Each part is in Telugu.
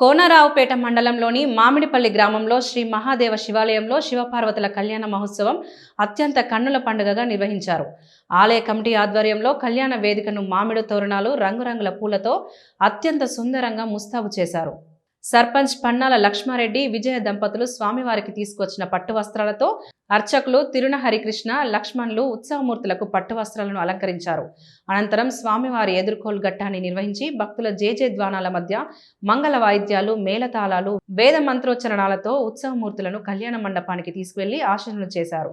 కోనరావుపేట మండలంలోని మామిడిపల్లి గ్రామంలో శ్రీ మహాదేవ శివాలయంలో శివపార్వతుల కళ్యాణ మహోత్సవం అత్యంత కన్నుల పండుగగా నిర్వహించారు. ఆలయ కమిటీ ఆధ్వర్యంలో కళ్యాణ వేదికను మామిడి తోరణాలు రంగురంగుల పూలతో అత్యంత సుందరంగా ముస్తాబు చేశారు. సర్పంచ్ పన్నాల లక్ష్మారెడ్డి విజయ దంపతులు స్వామివారికి తీసుకొచ్చిన పట్టు వస్త్రాలతో అర్చకులు తిరుణ హరికృష్ణ లక్ష్మణులు ఉత్సవమూర్తులకు పట్టు వస్త్రాలను అలంకరించారు. అనంతరం స్వామివారి ఎదుర్కోలు ఘట్టాన్ని నిర్వహించి భక్తుల జేజే ద్వానాల మధ్య మంగళ వాయిద్యాలు మేళతాళాలు వేద మంత్రోచ్చరణాలతో ఉత్సవమూర్తులను కళ్యాణ మండపానికి తీసుకువెళ్ళి ఆశీర్వలు చేశారు.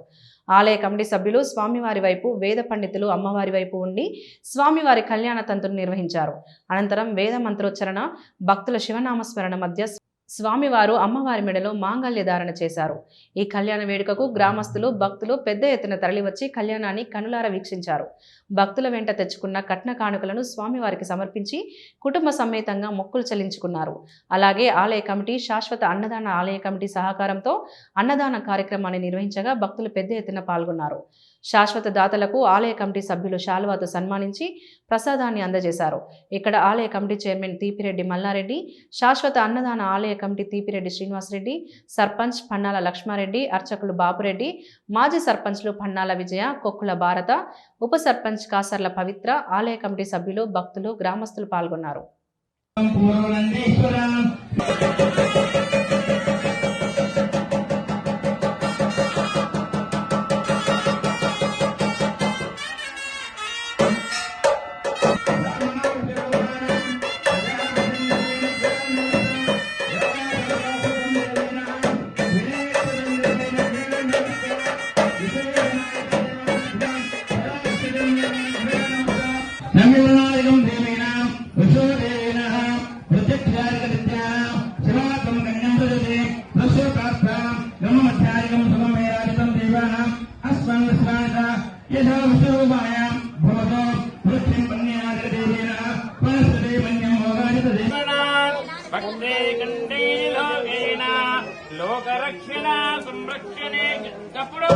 ఆలయ కమిటీ సభ్యులు స్వామివారి వైపు వేద పండితులు అమ్మవారి వైపు ఉండి స్వామివారి కళ్యాణ తంతును నిర్వహించారు. అనంతరం వేద మంత్రోచ్చరణ భక్తుల శివనామస్మరణ మధ్య స్వామివారు అమ్మవారి మెడలో మాంగల్య ధారణ చేశారు. ఈ కళ్యాణ వేడుకకు గ్రామస్తులు భక్తులు పెద్ద ఎత్తున తరలివచ్చి కళ్యాణాన్ని కనులార వీక్షించారు. భక్తుల వెంట తెచ్చుకున్న కట్న కానుకలను స్వామివారికి సమర్పించి కుటుంబ సమేతంగా మొక్కులు చెల్లించుకున్నారు. అలాగే ఆలయ కమిటీ శాశ్వత అన్నదాన ఆలయ కమిటీ సహకారంతో అన్నదాన కార్యక్రమాన్ని నిర్వహించగా భక్తులు పెద్ద ఎత్తున పాల్గొన్నారు. శాశ్వత దాతలకు ఆలయ కమిటీ సభ్యులు శాలువాతో సన్మానించి ప్రసాదాన్ని అందజేశారు. ఇక్కడ ఆలయ కమిటీ చైర్మన్ తీపిరెడ్డి మల్లారెడ్డి శాశ్వత అన్నదాన ఆలయ కమిటీ తీపిరెడ్డి శ్రీనివాసరెడ్డి సర్పంచ్ పన్నాల లక్ష్మారెడ్డి అర్చకులు బాపురెడ్డి మాజీ సర్పంచ్లు పన్నాల విజయ కొక్కుల భారత ఉప సర్పంచ్ కాసర్ల పవిత్ర ఆలయ కమిటీ సభ్యులు భక్తులు గ్రామస్తులు పాల్గొన్నారు. అస్మన్ విశ్రాంత యశో విశ్వరూపాయాం భవతో వృత్తిం పన్యాదిదేవేనః వనస్పతే మన్యం మోగాజిత భక్తే కండే లోకేన లోకరక్షణ సంరక్షణే కప్పుడు